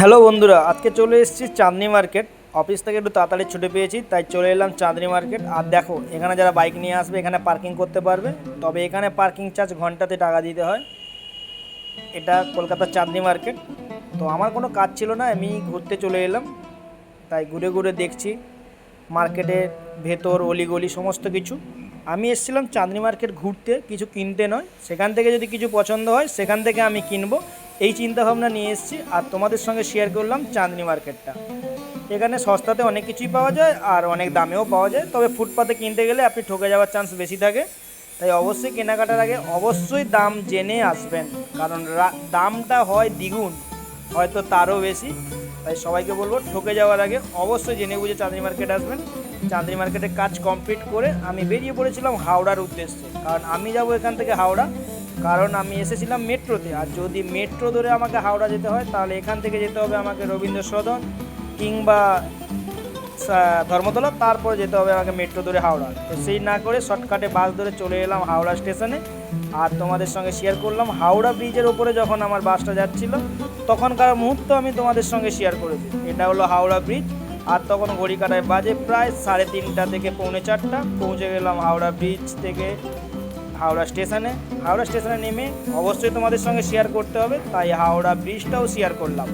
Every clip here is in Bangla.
হ্যালো বন্ধুরা, আজকে চলে এসেছি চাঁদনি মার্কেট। অফিস থেকে একটু তাড়াতাড়ি ছুটে পেয়েছি, তাই চলে এলাম চাঁদনি মার্কেট। আর দেখো, এখানে যারা বাইক নিয়ে আসবে, এখানে পার্কিং করতে পারবে। তবে এখানে পার্কিং চার্জ ঘন্টাতে টাকা দিতে হয়। এটা কলকাতার চাঁদনি মার্কেট। তো আমার কোনো কাজ ছিল না, আমি ঘুরতে চলে এলাম। তাই ঘুরে ঘুরে দেখছি মার্কেটের ভেতর, অলিগলি, সমস্ত কিছু। আমি এসেছিলাম চাঁদনি মার্কেট ঘুরতে, কিছু কিনতে নয়। সেখান থেকে যদি কিছু পছন্দ হয়, সেখান থেকে আমি কিনবো। এই চিন্তাভাবনা নিয়ে এসেছি আর তোমাদের সঙ্গে শেয়ার করলাম চাঁদনি মার্কেটটা এখানে সস্তাতে অনেক কিছুই পাওয়া যায় আর অনেক দামেও পাওয়া যায়। তবে ফুটপাতে কিনতে গেলে আপনি ঠকে যাওয়ার চান্স বেশি থাকে। তাই অবশ্যই কেনাকাটার আগে অবশ্যই দাম জেনে আসবেন। কারণ দামটা হয় দ্বিগুণ, হয়তো তারও বেশি। তাই সবাইকে বলব ঠকে যাওয়ার আগে অবশ্যই জেনে বুঝে চাঁদনি মার্কেট আসবেন। চাঁদনি মার্কেটে কাজ কমপ্লিট করে আমি বেরিয়ে পড়েছিলাম হাওড়ার উদ্দেশ্যে। কারণ আমি যাব এখান থেকে হাওড়া। কারণ আমি এসেছিলাম মেট্রোতে। আর যদি মেট্রো ধরে আমাকে হাওড়া যেতে হয়, তাহলে এখান থেকে যেতে হবে আমাকে রবীন্দ্র সদন কিংবা ধর্মতলা, তারপরে যেতে হবে আমাকে মেট্রো ধরে হাওড়া। তো সেই না করে শর্টকাটে বাস ধরে চলে এলাম হাওড়া স্টেশনে। আর তোমাদের সঙ্গে শেয়ার করলাম, হাওড়া ব্রিজের ওপরে যখন আমার বাসটা যাচ্ছিল, তখনকার মুহূর্ত আমি তোমাদের সঙ্গে শেয়ার করেছি। এটা হলো হাওড়া ব্রিজ আর তখন ঘড়ি কাটায় বাজে প্রায় সাড়ে তিনটা থেকে পৌনে চারটা। পৌঁছে গেলাম হাওড়া ব্রিজ থেকে হাওড়া স্টেশনে। হাওড়া স্টেশনে নেমে অবশ্যই তোমাদের সঙ্গে শেয়ার করতে হবে, তাই হাওড়া ব্রিজটাও শেয়ার করলাম।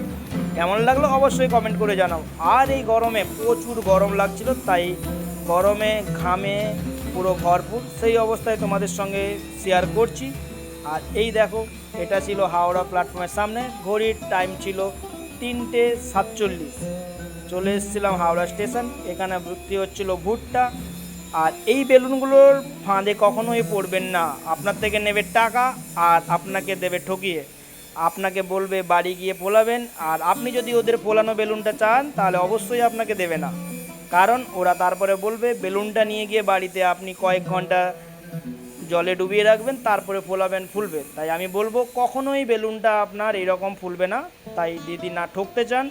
কেমন লাগল অবশ্যই কমেন্ট করে জানাও। আর এই গরমে প্রচুর গরম লাগছিল, তাই গরমে, ঘামে পুরো ভরপুর, সেই অবস্থায় তোমাদের সঙ্গে শেয়ার করছি। আর এই দেখো, এটা ছিল হাওড়া প্ল্যাটফর্মের সামনে, ঘড়ির টাইম ছিল তিনটে সাতচল্লিশ। চলে এসেছিলাম হাওড়া স্টেশন এখানে ভর্তি হচ্ছিল ভুট্টা। আর এই বেলুনগুলোর ফাঁদে কখনোই পড়বেন না। আপনার থেকে নেবে টাকা আর আপনাকে দেবে ঠকিয়ে আপনাকে বলবে বাড়ি গিয়ে পোলাবেন আর আপনি যদি ওদের পোলানো বেলুনটা চান, তাহলে অবশ্যই আপনাকে দেবে না। কারণ ওরা তারপরে বলবে, বেলুনটা নিয়ে গিয়ে বাড়িতে আপনি কয়েক ঘণ্টা জলে ডুবিয়ে রাখবেন, তারপরে ফোলাবেন ফুলবে। তাই আমি বলব, কখনোই বেলুনটা আপনার এরকম ফুলবে না। তাই যদি না ঠকতে চান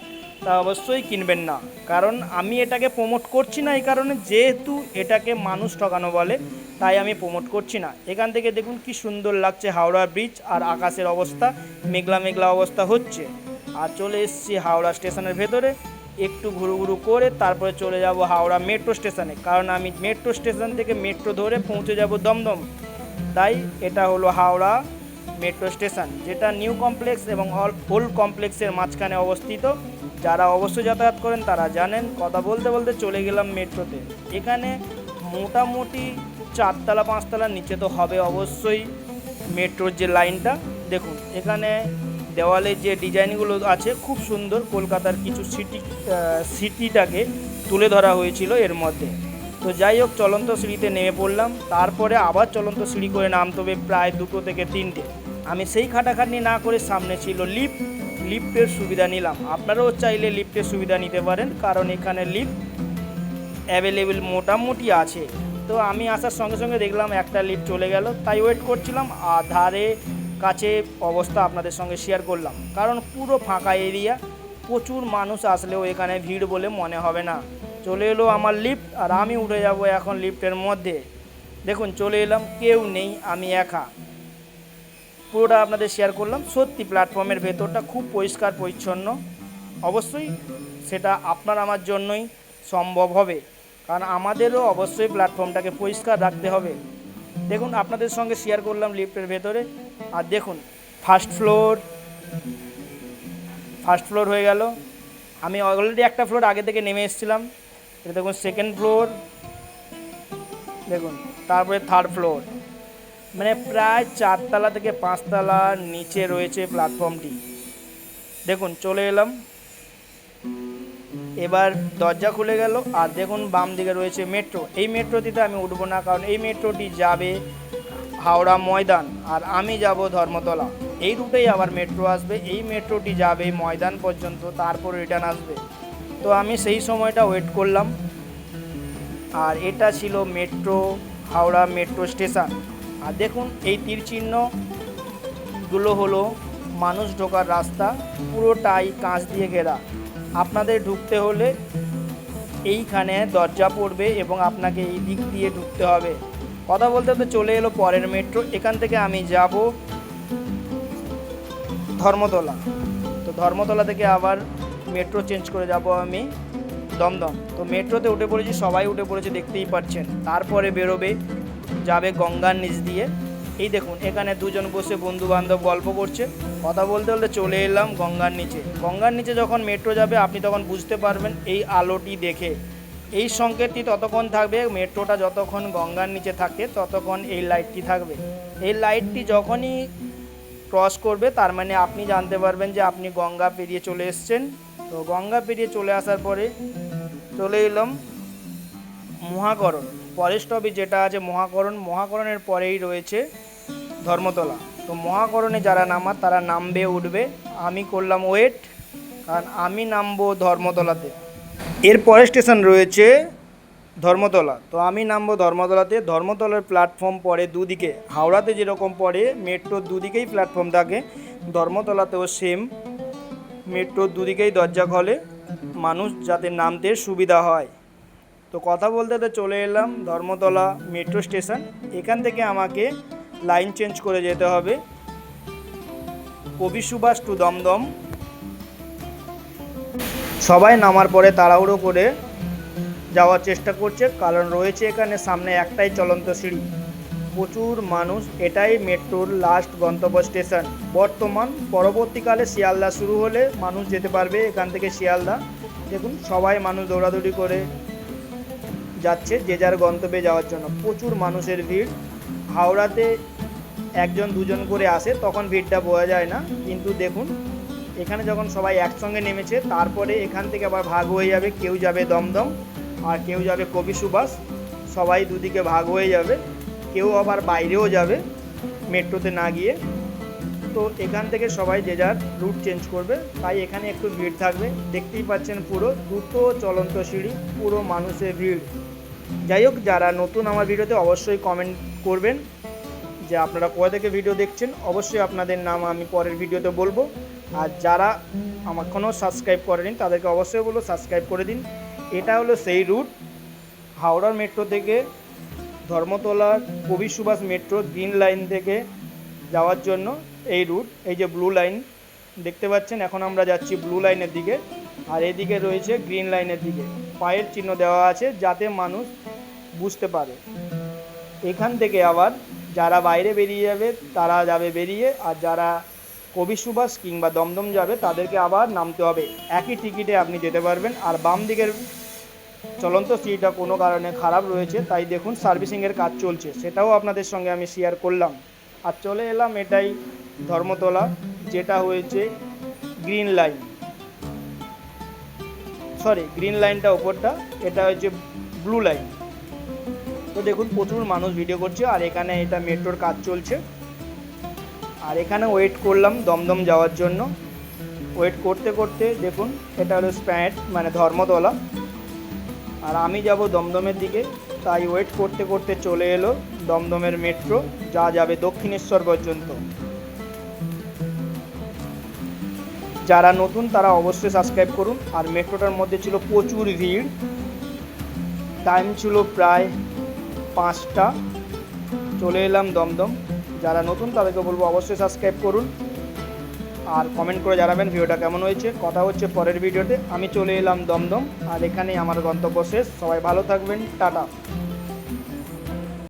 তা অবশ্যই কিনবেন না। কারণ আমি এটাকে প্রমোট করছি না, এই কারণে যেহেতু এটাকে মানুষ ঠকানো বলে, তাই আমি প্রমোট করছি না। এখান থেকে দেখুন কি সুন্দর লাগছে হাওড়া ব্রিজ আর আকাশের অবস্থা, মেঘলা মেঘলা অবস্থা হচ্ছে। আর চলে এসছি হাওড়া স্টেশনের ভেতরে, একটু ঘুরু ঘুরু করে তারপরে চলে যাব হাওড়া মেট্রো স্টেশনে কারণ আমি মেট্রো স্টেশন থেকে মেট্রো ধরে পৌঁছে যাব দমদম। তাই এটা হলো হাওড়া মেট্রো স্টেশন যেটা নিউ কমপ্লেক্স এবং ওল্ড কমপ্লেক্সের মাঝখানে অবস্থিত। যারা অবশ্যই যাতায়াত করেন তারা জানেন, কথা বলতে বলতে চলে গেলাম মেট্রোতে। এখানে মোটামুটি চারতলা, পাঁচতলার নিচে তো হবে অবশ্যই মেট্রোর যে লাইনটা। দেখুন, এখানে দেওয়ালে যে ডিজাইনগুলো আছে খুব সুন্দর, কলকাতার কিছু সিটি সিটিটাকে তুলে ধরা হয়েছিল এর মধ্যে। তো যাই হোক, চলন্ত সিঁড়িতে নেমে পড়লাম। তারপরে আবার চলন্ত সিঁড়ি করে নামতে হবে প্রায় দুটো থেকে তিনটে। আমি সেই খাটাখাটনি না করে সামনে ছিল লিফট লিফটের সুবিধা নিলাম। আপনারাও চাইলে লিফটের সুবিধা নিতে পারেন, কারণ এখানে লিফট অ্যাভেলেবেল মোটামুটি আছে। তো আমি আসার সঙ্গে সঙ্গে দেখলাম একটা লিফট চলে গেল, তাই ওয়েট করছিলাম, আর ধারে কাছে অবস্থা আপনাদের সঙ্গে শেয়ার করলাম। কারণ পুরো ফাঁকা এরিয়া প্রচুর মানুষ আসলেও এখানে ভিড় বলে মনে হবে না। চলে এলো আমার লিফট, আর আমি উঠে যাব এখন লিফটের মধ্যে। দেখুন, চলে এলাম, কেউ নেই, আমি একা। পুরোটা আপনাদের শেয়ার করলাম। সত্যি প্ল্যাটফর্মের ভেতরটা খুব পরিষ্কার, পরিচ্ছন্ন। অবশ্যই সেটা আপনার আমার জন্যই সম্ভব হবে। কারণ আমাদেরও অবশ্যই প্ল্যাটফর্মটাকে পরিষ্কার রাখতে হবে। দেখুন, আপনাদের সঙ্গে শেয়ার করলাম লিফটের ভেতরে। আর দেখুন ফার্স্ট ফ্লোর ফার্স্ট ফ্লোর হয়ে গেল। আমি অলরেডি একটা ফ্লোর আগে থেকে নেমে এসেছিলাম। এটা দেখুন সেকেন্ড ফ্লোর দেখুন, তারপরে থার্ড ফ্লোর মানে প্রায় চারতলা থেকে পাঁচতলার নিচে রয়েছে প্ল্যাটফর্মটি দেখুন, চলে এলাম। এবার দরজা খুলে গেল, আর দেখুন বাম দিকে রয়েছে মেট্রো এই মেট্রোটিতে আমি উঠবো না, কারণ এই মেট্রোটি যাবে হাওড়া ময়দান, আর আমি যাব ধর্মতলা। এই রুটেই আবার মেট্রো আসবে। এই মেট্রোটি যাবে ময়দান পর্যন্ত, তারপর রিটার্ন আসবে। তো আমি সেই সময়টা ওয়েট করলাম। আর এটা ছিল মেট্রো হাওড়া মেট্রো স্টেশন আর দেখুন, এই তীর চিহ্নগুলো হলো মানুষ ঢোকার রাস্তা, পুরোটাই কাঁচ দিয়ে ঘেরা। আপনাদের ঢুকতে হলে এইখানে দরজা পড়বে এবং আপনাকে এই দিক দিয়ে ঢুকতে হবে। কথা বলতে তো চলে এলো পরের মেট্রো, এখান থেকে আমি যাব ধর্মতলা। তো ধর্মতলা থেকে আবার মেট্রো চেঞ্জ করে যাব আমি দমদম। তো মেট্রোতে উঠে পড়েছি, সবাই উঠে পড়েছে, দেখতেই পাচ্ছেন। তারপরে বেরোবে যাবে গঙ্গার নিচ দিয়ে। এই দেখুন, এখানে দুজন বসে বন্ধু বান্ধব গল্প করছে। কথা বলতে বলতে চলে এলাম গঙ্গার নিচে। গঙ্গার নিচে যখন মেট্রো যাবে, আপনি তখন বুঝতে পারবেন এই আলোটি দেখে। এই সংকেতটি ততক্ষণ থাকবে, মেট্রোটা যতক্ষণ গঙ্গার নিচে থাকে, ততক্ষণ এই লাইটটি থাকবে। এই লাইটটি যখনই ক্রস করবে, তার মানে আপনি জানতে পারবেন যে আপনি গঙ্গা পেরিয়ে চলে এসেছেন। তো গঙ্গা পেরিয়ে চলে আসার পরে চলে এলাম মহাকরণ। পরের স্টপে যেটা আছে, মহাকরণ, মহাকরণের পরেই রয়েছে ধর্মতলা। তো মহাকরণে যারা নামার, তারা নামবে, উঠবে। আমি করলাম ওয়েট, কারণ আমি নামবো ধর্মতলাতে। এর পরের স্টেশন রয়েছে ধর্মতলা। তো আমি নামবো ধর্মতলাতে। ধর্মতলার প্ল্যাটফর্ম পড়ে দুদিকে। হাওড়াতে যেরকম পড়ে, মেট্রোর দুদিকেই প্ল্যাটফর্ম থাকে। ধর্মতলাতেও সেম মেট্রোর দুদিকেই দরজা খোলে। মানুষ যাতে নামতে সুবিধা হয়। তো কথা বলতে তো চলে এলাম ধর্মতলা মেট্রো স্টেশন। এখান থেকে আমাকে লাইন চেঞ্জ করে যেতে হবে। কবি সুভাষ টু দমদম। সবাই নামার পরে তাড়াহুড়ো করে যাওয়ার চেষ্টা করছে, কারণ রয়েছে এখানে সামনে একটাই চলন্ত সিঁড়ি। প্রচুর মানুষ, এটাই মেট্রোর লাস্ট গন্তব্য স্টেশন। বর্তমান, পরবর্তীকালে শিয়ালদা শুরু হলে মানুষ যেতে পারবে এখান থেকে শিয়ালদা। দেখুন, সবাই মানুষ দৌড়াদৌড়ি করে যাচ্ছে, যে যার গন্তব্যে যাওয়ার জন্য। প্রচুর মানুষের ভিড়। হাওড়াতে একজন, দুজন করে আসে, তখন ভিড়টা বোঝা যায় না। কিন্তু দেখুন, এখানে যখন সবাই একসঙ্গে নেমেছে, তারপরে এখান থেকে আবার ভাগ হয়ে যাবে, কেউ যাবে দমদম, আর কেউ যাবে কবি সুভাষ। সবাই দুদিকে ভাগ হয়ে যাবে। কেউ আবার বাইরেও যাবে মেট্রোতে না গিয়ে। তো এখান থেকে সবাই যে যার রুট চেঞ্জ করবে, তাই এখানে একটু ভিড় থাকবে। দেখতেই পাচ্ছেন পুরো, দুটো চলন্ত সিঁড়ি, পুরো মানুষের ভিড়। যাই হোক, যারা নতুন আমার ভিডিওতে অবশ্যই কমেন্ট করবেন যে আপনারা কোথা থেকে ভিডিও দেখছেন। অবশ্যই আপনাদের নাম আমি পরের ভিডিওতে বলব। আর যারা আমার কোনো সাবস্ক্রাইব করেনি, তাদেরকে অবশ্যই বলব সাবস্ক্রাইব করে দিন। এটা হলো সেই রুট হাওড়ার মেট্রো থেকে ধর্মতলার কবি সুভাষ মেট্রো গ্রিন লাইন থেকে যাওয়ার জন্য এই রুট এই যে ব্লু লাইন দেখতে পাচ্ছেন? এখন আমরা যাচ্ছি ব্লু লাইনের দিকে। আর এদিকে রয়েছে গ্রিন লাইনের দিকে। পায়ের চিহ্ন দেওয়া আছে যাতে মানুষ বুঝতে পারে। এখান থেকে আবার যারা বাইরে বেরিয়ে যাবে, তারা যাবে বেরিয়ে, আর যারা কবি সুভাষ কিংবা দমদম যাবে, তাদেরকে আবার নামতে হবে। একই টিকিটে আপনি যেতে পারবেন। আর বাম দিকের চলন্ত সিটটা কোনো কারণে খারাপ রয়েছে, তাই দেখুন সার্ভিসিংয়ের কাজ চলছে। সেটাও আপনাদের সঙ্গে আমি শেয়ার করলাম। আর চলে এলাম এটাই ধর্মতলা, যেটা হয়েছে গ্রিন লাইন সরি গ্রিন লাইনটা ওপরটা এটা হচ্ছে ব্লু লাইন তো দেখুন, প্রচুর মানুষ ভিডিও করছে, আর এখানে এটা মেট্রোর কাজ চলছে। আর এখানে ওয়েট করলাম দমদম যাওয়ার জন্য। ওয়েট করতে করতে দেখুন, এটা হলো স্প্যান্ড মানে ধর্মতলা। আর আমি যাব দমদমের দিকে, তাই ওয়েট করতে করতে চলে এলো দমদমের মেট্রো, যা যাবে দক্ষিণেশ্বর পর্যন্ত। যারা নতুন, তারা অবশ্যই সাবস্ক্রাইব করুন। আর মেট্রোটার মধ্যে ছিল প্রচুর ভিড়। টাইম ছিল প্রায় পাঁচটা। চলে এলাম দমদম। যারা নতুন, তাদেরকে বলব অবশ্যই সাবস্ক্রাইব করুন। আর কমেন্ট করে জানাবেন ভিডিওটা কেমন হয়েছে। কথা হচ্ছে পরের ভিডিওতে। আমি চলে এলাম দমদম। আর এখানেই আমার গন্তব্য শেষ। সবাই ভালো থাকবেন। টাটা।